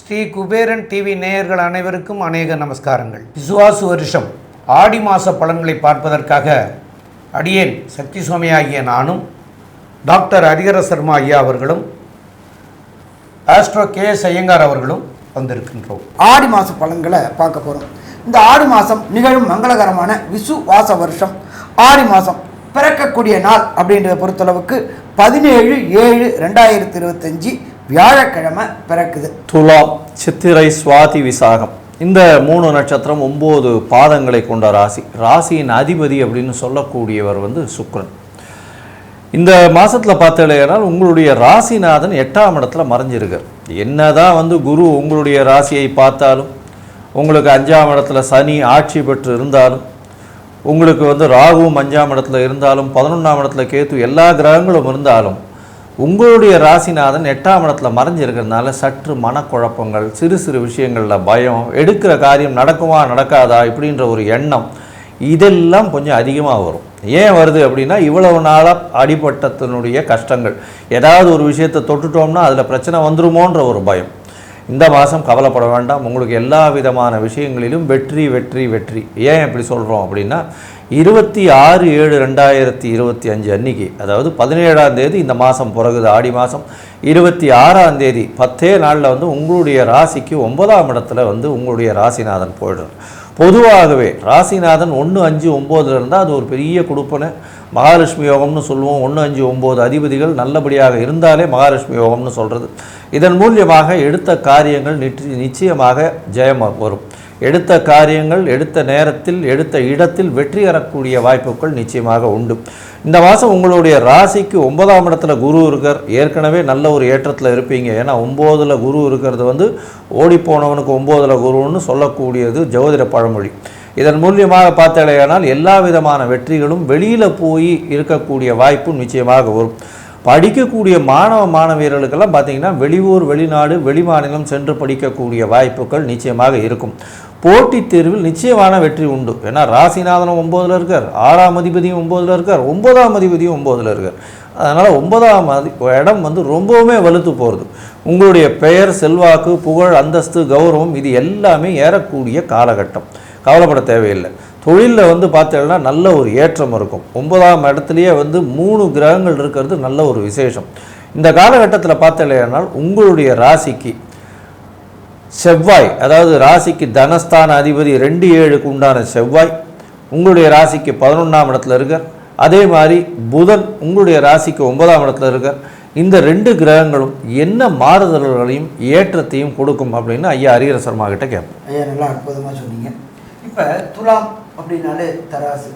Sri Kuberan TV நேயர்கள் அனைவருக்கும் அநேக நமஸ்காரங்கள். விசுவாசு வருஷம். ஆடி மாத பலன்களை பார்ப்பதற்காக அடியேன் சக்தி சுவாமி ஆகிய நானும் டாக்டர் ஹரிஹர சர்மா ஐயா அவர்களும் ஆஸ்ட்ரோ கே எஸ் ஐயங்கார் அவர்களும் வந்திருக்கின்றோம். ஆடி மாத பலன்களை பார்க்க போகிறோம் இந்த ஆடி மாதம் நிகழும் மங்களகரமான விசுவாச வருஷம். ஆடி மாதம் பிறக்கக்கூடிய நாள் அப்படின்றத பொறுத்தளவுக்கு பதினேழு ஏழு ரெண்டாயிரத்தி இருபத்தஞ்சி வியாழக்கிழமை பிறக்குது. துலாம் சித்திரை சுவாதி விசாகம். இந்த மூணு நட்சத்திரம் ஒம்பது பாதங்களை கொண்ட ராசி. ராசியின் அதிபதி அப்படின்னு சொல்லக்கூடியவர் வந்து சுக்ரன். இந்த மாதத்தில் பார்த்தீங்கன்னா உங்களுடைய ராசிநாதன் எட்டாம் இடத்துல மறைஞ்சிருக்கார். என்னதான் வந்து குரு உங்களுடைய ராசியை பார்த்தாலும் உங்களுக்கு அஞ்சாம் இடத்துல சனி ஆட்சி பெற்று இருந்தாலும் உங்களுக்கு வந்து ராகுவும் அஞ்சாம் இடத்துல இருந்தாலும் பதினொன்றாம் இடத்துல கேத்து எல்லா கிரகங்களும் இருந்தாலும் உங்களுடைய ராசிநாதன் எட்டாம் இடத்துல மறைஞ்சிருக்கிறதுனால சற்று மனக்குழப்பங்கள் சிறு சிறு விஷயங்களில் பயம் எடுக்கிற காரியம் நடக்குமா நடக்காதா இப்படின்ற ஒரு எண்ணம் இதெல்லாம் கொஞ்சம் அதிகமாக வரும். ஏன் வருது அப்படின்னா இவ்வளவு நாளாக அடிபட்டத்தினுடைய கஷ்டங்கள். ஏதாவது ஒரு விஷயத்தை தொட்டுட்டோம்னா அதில் பிரச்சனை வந்துருமோன்ற ஒரு பயம். இந்த மாதம் கவலைப்பட வேண்டாம். உங்களுக்கு எல்லா விதமான விஷயங்களிலும் வெற்றி வெற்றி வெற்றி. ஏன் இப்படி சொல்கிறோம் அப்படின்னா இருபத்தி ஆறு ஏழு ரெண்டாயிரத்தி இருபத்தி அஞ்சு அன்னைக்கு அதாவது பதினேழாம் தேதி இந்த மாதம் பிறகுது ஆடி மாதம். இருபத்தி ஆறாம் தேதி பத்தே நாளில் வந்து உங்களுடைய ராசிக்கு ஒன்பதாம் இடத்துல வந்து உங்களுடைய ராசிநாதன் போயிடுறார். பொதுவாகவே ராசிநாதன் ஒன்று அஞ்சு ஒம்போதுல இருந்தால் அது ஒரு பெரிய கொடுப்பனை. மகாலட்சுமி யோகம்னு சொல்லுவோம். ஒன்று அஞ்சு ஒம்பது அதிபதிகள் நல்லபடியாக இருந்தாலே மகாலட்சுமி யோகம்னு சொல்கிறது இதன் மூலியமாக எடுத்த காரியங்கள் நிச்ச நிச்சயமாக ஜெயம் வரும். எடுத்த காரியங்கள் எடுத்த நேரத்தில் எடுத்த இடத்தில் வெற்றி பெறக்கூடிய வாய்ப்புகள் நிச்சயமாக உண்டு. இந்த மாதம் உங்களுடைய ராசிக்கு ஒன்பதாம் இடத்துல குரு இருக்கார். ஏற்கனவே நல்ல ஒரு ஏற்றத்தில் இருப்பீங்க. ஏன்னா ஒம்போதில் குரு இருக்கிறது வந்து ஓடிப்போனவனுக்கு ஒம்போதில் குருன்னு சொல்லக்கூடியது ஜோதிட பழமொழி. இதன் மூலியமாக பார்த்தாலேயானால் எல்லா விதமான வெற்றிகளும் வெளியில் போய் இருக்கக்கூடிய வாய்ப்பும் நிச்சயமாக வரும். படிக்கக்கூடிய மாணவ மாணவியர்களுக்கெல்லாம் பார்த்தீங்கன்னா வெளியூர் வெளிநாடு வெளிமாநிலம் சென்று படிக்கக்கூடிய வாய்ப்புகள் நிச்சயமாக இருக்கும். போட்டித் தேர்வில் நிச்சயமான வெற்றி உண்டு. ஏன்னா ராசிநாதனும் ஒம்போதில் இருக்கார் ஆறாம் அதிபதியும் ஒம்போதில் இருக்கார் ஒன்பதாம் அதிபதியும் ஒம்போதில் இருக்கார். அதனால் ஒன்பதாம் அதி இடம் வந்து ரொம்பவுமே வலுத்து போகிறது உங்களுடைய பெயர் செல்வாக்கு புகழ் அந்தஸ்து கௌரவம் இது எல்லாமே ஏறக்கூடிய காலகட்டம். கவலைப்பட தேவையில்லை. தொழிலில் வந்து பார்த்தீங்கன்னா நல்ல ஒரு ஏற்றம் இருக்கும். ஒன்பதாம் இடத்துலையே வந்து மூணு கிரகங்கள் இருக்கிறது நல்ல ஒரு விசேஷம். இந்த காலகட்டத்தில் பார்த்தீங்கன்னா உங்களுடைய ராசிக்கு செவ்வாய் அதாவது ராசிக்கு தனஸ்தான அதிபதி ரெண்டு ஏழுக்கு உண்டான செவ்வாய் உங்களுடைய ராசிக்கு பதினொன்றாம் இடத்துல இருக்கார். அதே மாதிரி புதன் உங்களுடைய ராசிக்கு ஒன்பதாம் இடத்துல இருக்கார். இந்த ரெண்டு கிரகங்களும் என்ன மாறுதல்களையும் ஏற்றத்தையும் கொடுக்கும் அப்படின்னு ஐயா ஹரிஹர சர்மா கிட்ட கேட்போம். ஐயா நல்லா அற்புதமாக சொன்னீங்க. இப்போ துலாம் அப்படின்னாலே தராசு.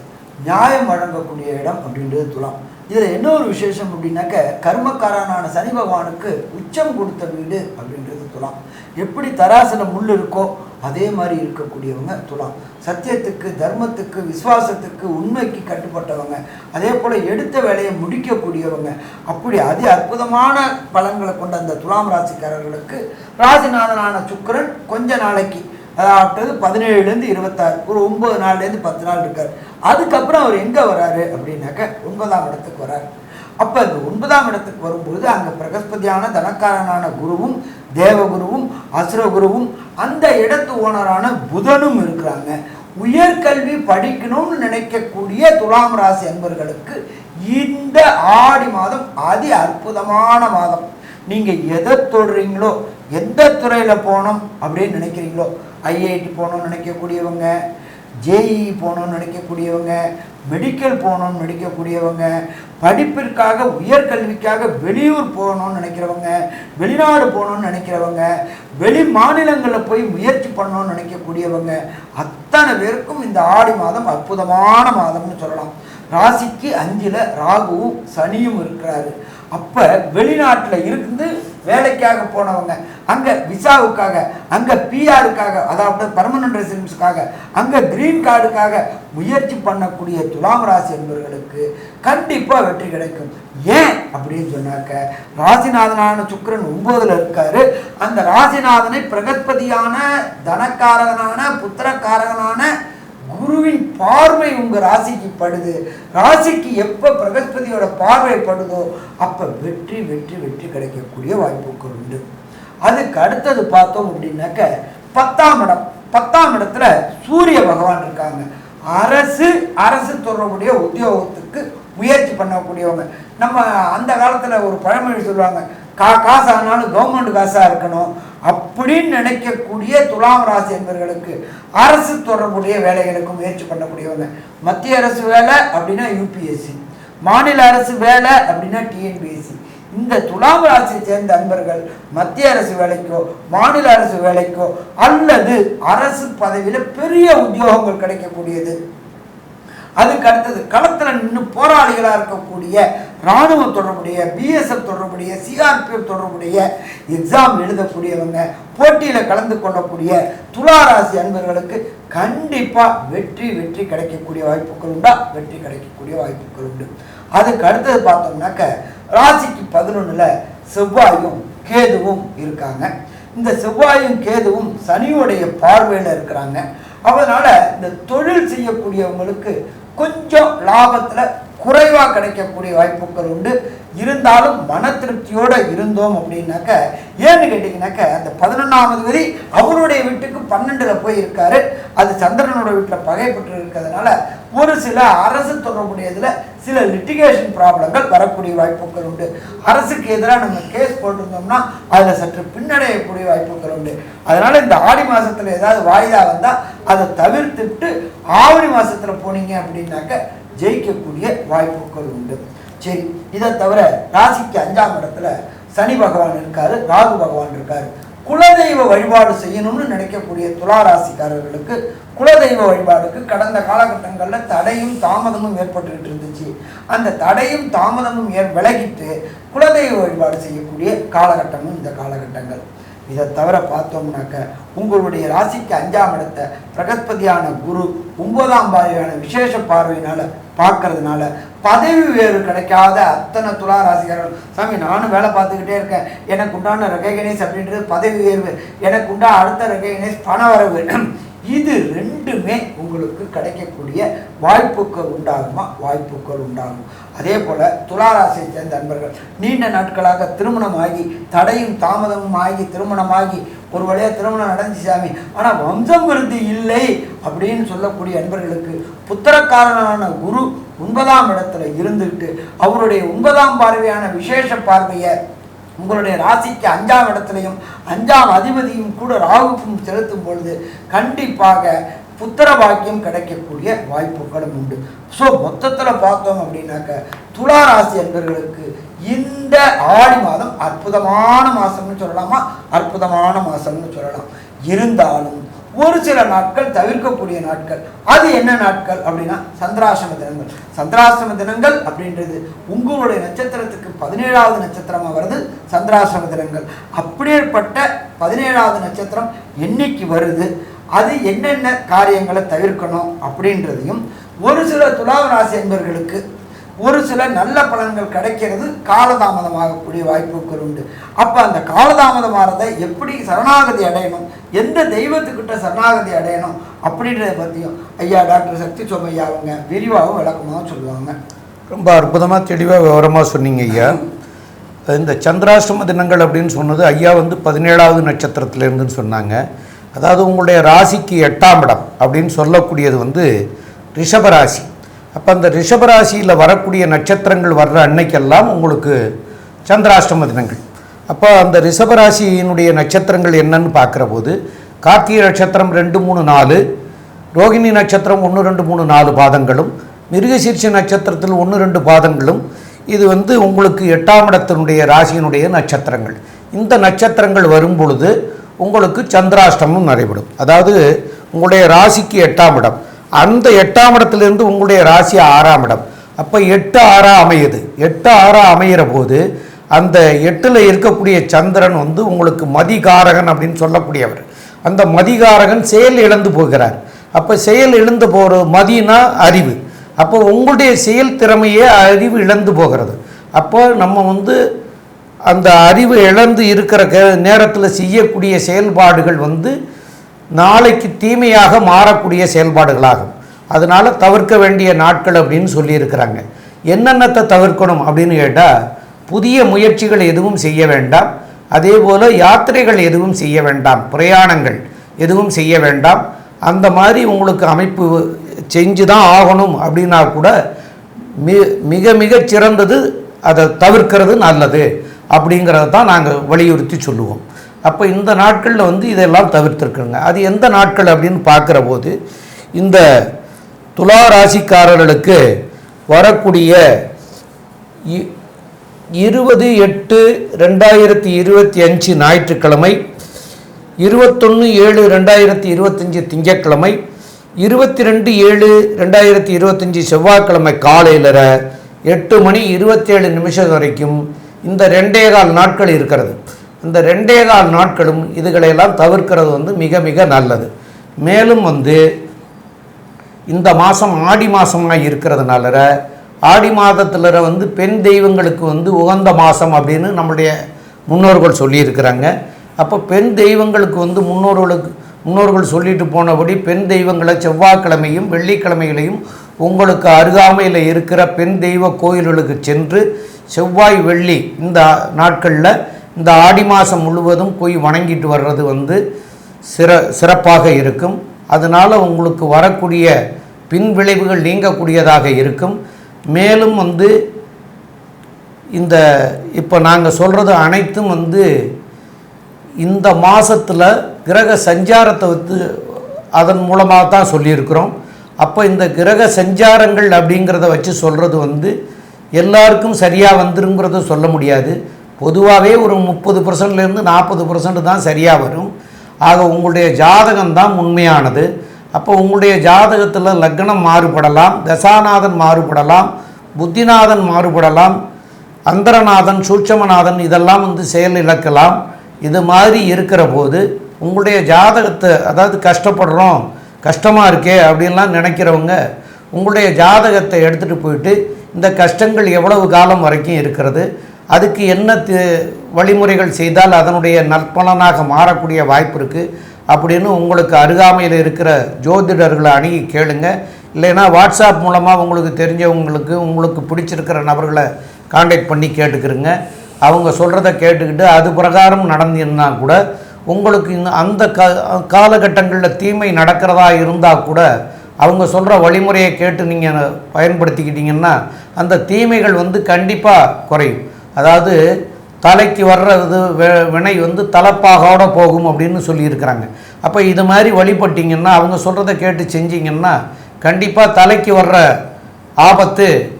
நியாயம் வழங்கக்கூடிய இடம் அப்படின்றது துலாம். இதில் என்ன ஒரு விசேஷம் அப்படின்னாக்க கர்மக்காரனான சனி பகவானுக்கு உச்சம் கொடுத்த வீடு அப்படின்றது துலாம். எப்படி தராசில் முள் இருக்கோ அதே மாதிரி இருக்கக்கூடியவங்க துலாம். சத்தியத்துக்கு தர்மத்துக்கு விசுவாசத்துக்கு உண்மைக்கு கட்டுப்பட்டவங்க. அதே போல் எடுத்த வேலையை முடிக்கக்கூடியவங்க. அப்படி அதி அற்புதமான பலன்களை கொண்ட அந்த துலாம் ராசிக்காரர்களுக்கு ராசிநாதனான சுக்கரன் கொஞ்ச நாளைக்கு அதாவது பதினேழுலேருந்து இருபத்தாறு ஒரு ஒம்பது நாள்லேருந்து பத்து நாள் இருக்கார். அதுக்கப்புறம் அவர் எங்கே வராரு அப்படின்னாக்க ஒன்பதாம் இடத்துக்கு வராரு. அப்போ அந்த ஒன்பதாம் இடத்துக்கு வரும்போது அங்கே பிரகஸ்பதியான தனக்காரனான குருவும் தேவகுருவும் அசுரகுருவும் அந்த இடத்து ஓனரான புதனும் இருக்கிறாங்க. உயர்கல்வி படிக்கணும்னு நினைக்கக்கூடிய துலாம் ராசி அன்பர்களுக்கு இந்த ஆடி மாதம் அதி அற்புதமான மாதம். நீங்கள் எதை தொடுறீங்களோ எந்த துறையில் போகணும் அப்படின்னு நினைக்கிறீங்களோ ஐஐடி போகணும்னு நினைக்கக்கூடியவங்க ஜேஇ போகணும்னு நினைக்கக்கூடியவங்க மெடிக்கல் போகணும்னு நினைக்கக்கூடியவங்க படிப்பிற்காக உயர்கல்விக்காக வெளியூர் போகணும்னு நினைக்கிறவங்க வெளிநாடு போகணும்னு நினைக்கிறவங்க வெளி மாநிலங்களில் போய் முயற்சி பண்ணணும்னு நினைக்கக்கூடியவங்க அத்தனை பேருக்கும் இந்த ஆடி மாதம் அற்புதமான மாதம்னு சொல்லலாம். ராசிக்கு அஞ்சில் ராகுவும் சனியும் இருக்கிறாரு. அப்போ வெளிநாட்டில் இருந்து வேலைக்காக போனவங்க அங்கே விசாவுக்காக அங்கே பிஆருக்காக அதாவது பர்மனன்ட் ரெசிடென்ஸுக்காக அங்கே க்ரீன் கார்டுக்காக முயற்சி பண்ணக்கூடிய துலாம் ராசி என்பவர்களுக்கு கண்டிப்பாக வெற்றி கிடைக்கும். ஏன் அப்படின்னு சொன்னாக்க ராசிநாதனான சுக்கரன் ஒன்பதுல இருக்காரு. அந்த ராசிநாதனை பிரகத்பதியான தனக்காரகனான புத்திரக்காரகனான குருவின் பார்வை உங்க ராசிக்கு படுது. ராசிக்கு எப்ப பிரகஸ்பதியோட பார்வை படுதோ அப்ப வெற்றி வெற்றி வெற்றி கிடைக்கக்கூடிய வாய்ப்புகள் உண்டு. அதுக்கு அடுத்தது பார்த்தோம் அப்படின்னாக்க பத்தாம் இடம். பத்தாம் இடத்துல சூரிய பகவான் இருக்காங்க. அரசு அரசு தொடர்புடைய உத்தியோகத்துக்கு முயற்சி பண்ணக்கூடியவங்க. நம்ம அந்த காலத்தில் ஒரு பழமொழி சொல்லுவாங்க கா காசு ஆனாலும் கவர்மெண்ட் காசாக இருக்கணும் அப்படின்னு நினைக்கக்கூடிய துலாம் ராசி என்பவர்களுக்கு அரசு தொடர்புடைய வேலைகளுக்கு முயற்சி பண்ணக்கூடியவங்க. மத்திய அரசு வேலை அப்படின்னா யூபிஎஸ்சி மாநில அரசு வேலை அப்படின்னா டிஎன்பிஎஸ்சி இந்த துலாம் ராசியை சேர்ந்த அன்பர்கள் மத்திய அரசு வேலைக்கோ மாநில அரசு வேலைக்கோ அல்லது அரசு பதவியில் பெரிய உத்தியோகங்கள் கிடைக்கக்கூடியது. அதுக்கு அடுத்தது களத்தில் நின்று போராளிகளாக இருக்கக்கூடிய இராணுவ தொடர்புடைய பிஎஸ்எஃப் தொடர்புடைய சிஆர்பிஎஃப் தொடர்புடைய எக்ஸாம் எழுதக்கூடியவங்க போட்டியில் கலந்து கொள்ளக்கூடிய துளாராசி அன்பர்களுக்கு கண்டிப்பாக வெற்றி வெற்றி கிடைக்கக்கூடிய வாய்ப்புகள் உண்டா? வெற்றி கிடைக்கக்கூடிய வாய்ப்புகள் உண்டு. அதுக்கு அடுத்தது பார்த்தோம்னாக்க ராசிக்கு பதினொன்றில் செவ்வாயும் கேதுவும் இருக்காங்க. இந்த செவ்வாயும் கேதுவும் சனியுடைய பார்வையில் இருக்கிறாங்க. அதனால் இந்த தொழில் செய்யக்கூடியவங்களுக்கு கொஞ்சம் லாபத்தில் குறைவாக கிடைக்கக்கூடிய வாய்ப்புகள் உண்டு. இருந்தாலும் மன திருப்தியோடு இருந்தோம் அப்படின்னாக்க ஏன்னு கேட்டிங்கனாக்க அந்த பதினொன்றாவது வரி அவருடைய வீட்டுக்கு பன்னெண்டில் போய் இருக்காரு அது சந்திரனோட வீட்டில் பகைப்பட்டு இருக்கிறதுனால ஒரு சில அரசு தொடர்புடையதில் சில லிட்டிகேஷன் ப்ராப்ளங்கள் வரக்கூடிய வாய்ப்புகள் உண்டு. அரசுக்கு எதிராக நம்ம கேஸ் போட்டிருந்தோம்னா அதில் சற்று பின்னடையக்கூடிய வாய்ப்புகள் உண்டு. அதனால் இந்த ஆடி மாதத்தில் ஏதாவது வாய்தா வந்தால் அதை தவிர்த்துட்டு ஆவணி மாதத்தில் போனீங்க அப்படின்னாக்க ஜெயிக்கக்கூடிய வாய்ப்புகள் உண்டு. சரி இதை தவிர ராசிக்கு அஞ்சாம் இடத்துல சனி பகவான் இருக்காரு ராகு பகவான் இருக்காரு. குலதெய்வ வழிபாடு செய்யணும்னு நினைக்கக்கூடிய துலா ராசிக்காரர்களுக்கு குலதெய்வ வழிபாடுக்கு கடந்த காலகட்டங்களில் தடையும் தாமதமும் ஏற்பட்டுக்கிட்டு இருந்துச்சு. அந்த தடையும் தாமதமும் ஏ விலகிட்டு குலதெய்வ வழிபாடு செய்யக்கூடிய காலகட்டமும் இந்த காலகட்டங்கள். இதை தவிர பார்த்தோம்னாக்க உங்களுடைய ராசிக்கு அஞ்சாம் இடத்தை பிரகஸ்பதியான குரு ஒன்பதாம் பார்வையான விசேஷ பார்வையினால பார்க்கறதுனால பதவி உயர்வு கிடைக்காத அத்தனை துலா ராசிக்காரர்கள் சாமி நானும் வேலை பார்த்துக்கிட்டே இருக்கேன். எனக்கு உண்டான ரெகனைஸ் அப்படின்றது பதவி உயர்வு. எனக்கு உண்டான அடுத்த ரெகனைஸ் பண வரவு. இது ரெண்டுமே உங்களுக்கு கிடைக்கக்கூடிய வாய்ப்புகள் உண்டாகுமா? வாய்ப்புகள் உண்டாகும். அதே போல் துளாராசியை சேர்ந்த அன்பர்கள் நீண்ட நாட்களாக திருமணமாகி தடையும் தாமதமும் ஆகி திருமணமாகி ஒரு வழியாக திருமணம் நடந்து சாமி ஆனால் வம்சம் விருது இல்லை அப்படின்னு சொல்லக்கூடிய அன்பர்களுக்கு புத்திரக்காரனான குரு ஒன்பதாம் இடத்துல இருந்துட்டு அவருடைய ஒன்பதாம் பார்வையான விசேஷ பார்வையை உங்களுடைய ராசிக்கு அஞ்சாம் இடத்துலையும் அஞ்சாம் அதிபதியும் கூட ராகுக்கும் செலுத்தும் பொழுது கண்டிப்பாக புத்திர பாக்கியம் கிடைக்கக்கூடிய வாய்ப்புகளும் உண்டு. ஸோ மொத்தத்தில் பார்த்தோம் அப்படின்னாக்க துலா ராசி என்பவர்களுக்கு இந்த ஆடி மாதம் அற்புதமான மாதம்னு சொல்லலாமா? அற்புதமான மாதம்னு சொல்லலாம். இருந்தாலும் ஒரு சில நாட்கள் தவிர்க்கக்கூடிய நாட்கள். அது என்ன நாட்கள் அப்படின்னா சந்திராசிரம தினங்கள். சந்திராசிரம தினங்கள் அப்படின்றது உங்களுடைய நட்சத்திரத்துக்கு பதினேழாவது நட்சத்திரமாக வருது சந்திராசிரம தினங்கள். அப்படியேற்பட்ட பதினேழாவது நட்சத்திரம் என்னைக்கு வருது? அது என்னென்ன காரியங்களை தவிர்க்கணும் அப்படின்றதையும் ஒரு சில துலாவ ராசி என்பர்களுக்கு ஒரு சில நல்ல பலன்கள் கிடைக்கிறது காலதாமதமாகக்கூடிய வாய்ப்புகள் உண்டு. அப்போ அந்த காலதாமதமானதை எப்படி சரணாகதி அடையணும் எந்த தெய்வத்துக்கிட்ட சரணாகதி அடையணும் அப்படின்றத பற்றியும் ஐயா டாக்டர் சக்தி சோமையா அவங்க விரிவாகவும் விளக்கமாகவும் சொல்லுவாங்க. ரொம்ப அற்புதமாக தெளிவாக விவரமாக சொன்னீங்க ஐயா. இந்த சந்திராஷ்டம தினங்கள் அப்படின்னு சொன்னது ஐயா வந்து பதினேழாவது நட்சத்திரத்திலேருந்துன்னு சொன்னாங்க. அதாவது உங்களுடைய ராசிக்கு எட்டாம் இடம் அப்படின்னு சொல்லக்கூடியது வந்து ரிஷபராசி. அப்போ அந்த ரிஷபராசியில் வரக்கூடிய நட்சத்திரங்கள் வர்ற அன்னைக்கெல்லாம் உங்களுக்கு சந்திராஷ்டம தினங்கள். அப்போ அந்த ரிஷபராசியினுடைய நட்சத்திரங்கள் என்னன்னு பார்க்குற போது கார்த்திகை நட்சத்திரம் ரெண்டு மூணு நாலு ரோகிணி நட்சத்திரம் ஒன்று ரெண்டு மூணு நாலு பாதங்களும் மிருகசீர்ஷ நட்சத்திரத்தில் ஒன்று ரெண்டு பாதங்களும் இது வந்து உங்களுக்கு எட்டாம் இடத்தினுடைய ராசியினுடைய நட்சத்திரங்கள். இந்த நட்சத்திரங்கள் வரும் பொழுது உங்களுக்கு சந்திராஷ்டமம் நடைபெறும். அதாவது உங்களுடைய ராசிக்கு எட்டாம் இடம். அந்த எட்டாம் இடத்திலிருந்து உங்களுடைய ராசி ஆறாம் இடம். அப்போ எட்டு ஆறா அமையுது. எட்டு ஆறா அமையிற போது அந்த எட்டில் இருக்கக்கூடிய சந்திரன் வந்து உங்களுக்கு மதிகாரகன் அப்படின்னு சொல்லக்கூடியவர். அந்த மதிகாரகன் செயல் இழந்து போகிறார். அப்போ செயல் இழந்து போகிற மதினா அறிவு. அப்போ உங்களுடைய செயல் திறமையே அறிவு இழந்து போகிறது. அப்போ நம்ம வந்து அந்த அறிவு இழந்து இருக்கிற க நேரத்தில் செய்யக்கூடிய செயல்பாடுகள் வந்து நாளைக்கு தீமையாக மாறக்கூடிய செயல்பாடுகளாகும். அதனால் தவிர்க்க வேண்டிய நாட்கள் அப்படின்னு சொல்லியிருக்கிறாங்க. என்னென்னத்தை தவிர்க்கணும் அப்படின்னு கேட்டால் புதிய முயற்சிகள் எதுவும் செய்ய வேண்டாம். அதே போல் யாத்திரைகள் எதுவும் செய்ய வேண்டாம். பிரயாணங்கள் எதுவும் செய்ய வேண்டாம். அந்த மாதிரி உங்களுக்கு அமைப்பு செஞ்சு தான் ஆகணும் அப்படின்னா கூட மி மிக மிக சிறந்தது அதை தவிர்க்கிறது நல்லது. அப்படிங்கிறத தான் நாங்கள் வலியுறுத்தி சொல்லுவோம். அப்போ இந்த நாட்களில் வந்து இதெல்லாம் தவிர்த்துருக்குங்க அது எந்த நாட்கள் அப்படின்னு பார்க்குற போது இந்த துலா ராசிக்காரர்களுக்கு வரக்கூடிய இ- இருபது எட்டு ரெண்டாயிரத்தி இருபத்தி அஞ்சு ஞாயிற்றுக்கிழமை இருபத்தொன்று ஏழு ரெண்டாயிரத்தி இருபத்தஞ்சி திங்கட்கிழமை இருபத்தி ரெண்டு ஏழு ரெண்டாயிரத்தி இருபத்தஞ்சி செவ்வாய்க்கிழமை காலையில் எட்டு மணி இருபத்தேழு நிமிஷம் வரைக்கும் இந்த ரெண்டே கால் நாட்கள் இருக்கிறது. இந்த ரெண்டே கால் நாட்களும் இதுகளையெல்லாம் தவிர்க்கிறது வந்து மிக மிக நல்லது. மேலும் வந்து இந்த மாதம் ஆடி மாதமாக இருக்கிறதுனால ஆடி மாதத்தில் வந்து பெண் தெய்வங்களுக்கு வந்து உகந்த மாதம் அப்படின்னு நம்முடைய முன்னோர்கள் சொல்லியிருக்கிறாங்க. அப்போ பெண் தெய்வங்களுக்கு வந்து முன்னோர்களுக்கு முன்னோர்கள் சொல்லிட்டு போனபடி பெண் தெய்வங்களை செவ்வாய்க்கிழமையும் வெள்ளிக்கிழமைகளையும் உங்களுக்கு அருகாமையில் இருக்கிற பெண் தெய்வ கோயில்களுக்கு சென்று செவ்வாய் வெள்ளி இந்த நாட்களில் இந்த ஆடி மாதம் முழுவதும் போய் வணங்கிட்டு வர்றது வந்து சிற சிறப்பாக இருக்கும். அதனால் உங்களுக்கு வரக்கூடிய பின் விளைவுகள் நீங்கக்கூடியதாக இருக்கும். மேலும் வந்து இந்த இப்போ நாங்கள் சொல்கிறது அனைத்தும் வந்து இந்த மாதத்தில் கிரக சஞ்சாரத்தை வந்து அதன் மூலமாக தான் சொல்லியிருக்கிறோம். அப்போ இந்த கிரக சஞ்சாரங்கள் அப்படிங்கிறத வச்சு சொல்கிறது வந்து எல்லாருக்கும் சரியாக வந்துருங்கிறத சொல்ல முடியாது. பொதுவாகவே ஒரு முப்பது பர்சன்ட்லேருந்து நாற்பது பர்சன்ட் தான் சரியாக வரும். ஆக உங்களுடைய ஜாதகம் தான் உண்மையானது. அப்போ உங்களுடைய ஜாதகத்தில் லக்னம் மாறுபடலாம் தசாநாதன் மாறுபடலாம் புத்திநாதன் மாறுபடலாம் அந்தரநாதன் சூட்சமநாதன் இதெல்லாம் வந்து செயல் இழக்கலாம். இது மாதிரி இருக்கிற போது உங்களுடைய ஜாதகத்தை அதாவது கஷ்டப்படுறோம் கஷ்டமாக இருக்கே அப்படின்லாம் நினைக்கிறவங்க உங்களுடைய ஜாதகத்தை எடுத்துகிட்டு போயிட்டு இந்த கஷ்டங்கள் எவ்வளவு காலம் வரைக்கும் இருக்கிறது அதுக்கு என்ன வழிமுறைகள் செய்தால் அதனுடைய நற்பலனாக மாறக்கூடிய வாய்ப்பு இருக்குது அப்படின்னு உங்களுக்கு அருகாமையில் இருக்கிற ஜோதிடர்களை அணுகி கேளுங்க. இல்லைன்னா வாட்ஸ்அப் மூலமாக உங்களுக்கு தெரிஞ்சவங்களுக்கு உங்களுக்கு பிடிச்சிருக்கிற நபர்களை காண்டாக்ட் பண்ணி கேட்டுக்கிறங்க அவங்க சொல்கிறத கேட்டுக்கிட்டு அது பிரகாரம் நடந்தீங்கன்னா கூட உங்களுக்கு அந்த க காலகட்டங்களில் தீமை நடக்கிறதா இருந்தால் கூட அவங்க சொல்கிற வழிமுறையை கேட்டு நீங்கள் பயன்படுத்திக்கிட்டிங்கன்னா அந்த தீமைகள் வந்து கண்டிப்பாக குறையும். அதாவது தலைக்கு வர்றது வி- வினை வந்து தலைப்பாகோட போகும் அப்படின்னு சொல்லியிருக்கிறாங்க. அப்போ இது மாதிரி வழிபட்டிங்கன்னா அவங்க சொல்கிறத கேட்டு செஞ்சிங்கன்னா கண்டிப்பாக தலைக்கு வர்ற ஆபத்து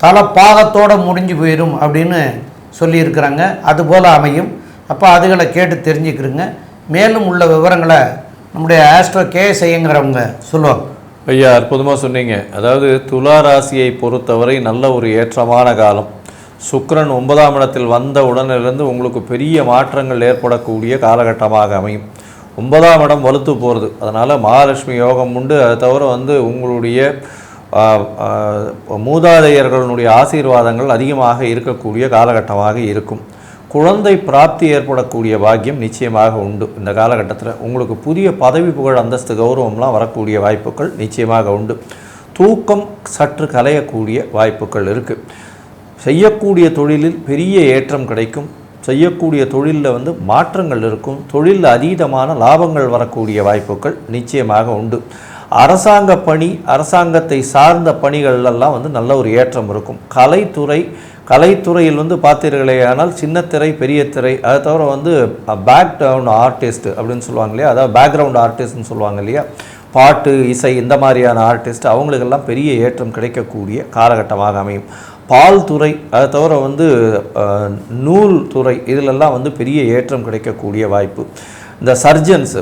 தலைப்பாகத்தோடு முடிஞ்சு போயிடும் அப்படின்னு சொல்லியிருக்கிறாங்க. அதுபோல் அமையும். அப்போ அதுகளை கேட்டு தெரிஞ்சுக்கிறோங்க மேலும் உள்ள விவரங்களை நம்முடைய ஆஸ்ட்ரோ கே செய்யுங்கிறவங்க சொல்லுவாங்க. ஐயா அற்புதமாக சொன்னீங்க. அதாவது துலா ராசியை பொறுத்தவரை நல்ல ஒரு ஏற்றமான காலம். சுக்ரன் ஒன்பதாம் இடத்தில் வந்த உடனிலிருந்து உங்களுக்கு பெரிய மாற்றங்கள் ஏற்படக்கூடிய காலகட்டமாக அமையும். ஒன்பதாம் இடம் வலுத்து போகிறது அதனால் மகாலட்சுமி யோகம் உண்டு. அதை தவிர வந்து உங்களுடைய மூதாதையர்களுடைய ஆசீர்வாதங்கள் அதிகமாக இருக்கக்கூடிய காலகட்டமாக இருக்கும். குழந்தை பிராப்தி ஏற்படக்கூடிய பாக்கியம் நிச்சயமாக உண்டு. இந்த காலகட்டத்தில் உங்களுக்கு புதிய பதவி புகழ் அந்தஸ்து கௌரவம்லாம் வரக்கூடிய வாய்ப்புகள் நிச்சயமாக உண்டு. தூக்கம் சற்று கலையக்கூடிய வாய்ப்புகள் இருக்குது செய்யக்கூடிய தொழிலில் பெரிய ஏற்றம் கிடைக்கும். செய்யக்கூடிய தொழிலில் வந்து மாற்றங்கள் இருக்கும். தொழிலில் அதீதமான லாபங்கள் வரக்கூடிய வாய்ப்புகள் நிச்சயமாக உண்டு. அரசாங்க பணி அரசாங்கத்தை சார்ந்த பணிகளெல்லாம் வந்து நல்ல ஒரு ஏற்றம் இருக்கும். கலைத்துறை கலைத்துறையில் வந்து பார்த்தீர்களே ஆனால் சின்ன திரை பெரிய திரை அதை தவிர வந்து பேக் டவுன் ஆர்டிஸ்ட் அப்படின்னு சொல்லுவாங்க இல்லையா? அதாவது பேக்ரவுண்ட் ஆர்டிஸ்ட்னு சொல்லுவாங்க இல்லையா? பாட்டு இசை இந்த மாதிரியான ஆர்டிஸ்ட் அவங்களுக்கெல்லாம் பெரிய ஏற்றம் கிடைக்கக்கூடிய காலகட்டமாக அமையும். பால் துறை அதை தவிர வந்து நூல் துறை இதிலெல்லாம் வந்து பெரிய ஏற்றம் கிடைக்கக்கூடிய வாய்ப்பு. இந்த சர்ஜன்ஸ்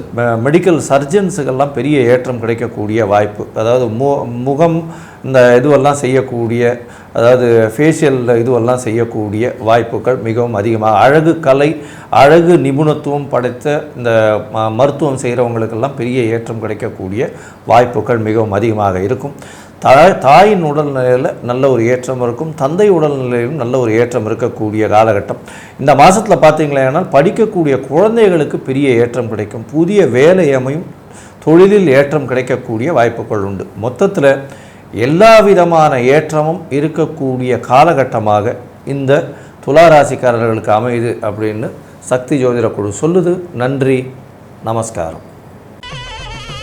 மெடிக்கல் சர்ஜன்ஸுக்கெல்லாம் பெரிய ஏற்றம் கிடைக்கக்கூடிய வாய்ப்பு. அதாவது மு முகம் இந்த இதுவெல்லாம் செய்யக்கூடிய அதாவது ஃபேஷியல் இதுவெல்லாம் செய்யக்கூடிய வாய்ப்புகள் மிகவும் அதிகமாக. அழகு கலை அழகு நிபுணத்துவம் படைத்த இந்த ம- மருத்துவம் செய்கிறவங்களுக்கெல்லாம் பெரிய ஏற்றம் கிடைக்கக்கூடிய வாய்ப்புகள் மிகவும் அதிகமாக இருக்கும். தாய் தாயின் உடல்நிலையில் நல்ல ஒரு ஏற்றம் இருக்கும் தந்தை உடல்நிலையிலும் நல்ல ஒரு ஏற்றம் இருக்கக்கூடிய காலகட்டம். இந்த மாதத்தில் பார்த்தீங்களேனால் படிக்கக்கூடிய குழந்தைகளுக்கு பெரிய ஏற்றம் கிடைக்கும். புதிய வேலை அமையும் தொழிலில் ஏற்றம் கிடைக்கக்கூடிய வாய்ப்புகள் உண்டு. மொத்தத்தில் எல்லா விதமான ஏற்றமும் இருக்கக்கூடிய காலகட்டமாக இந்த துலா ராசிக்காரர்களுக்கு அமையுது அப்படின்னு சக்தி ஜோதிட குழு சொல்லுது. நன்றி நமஸ்காரம்.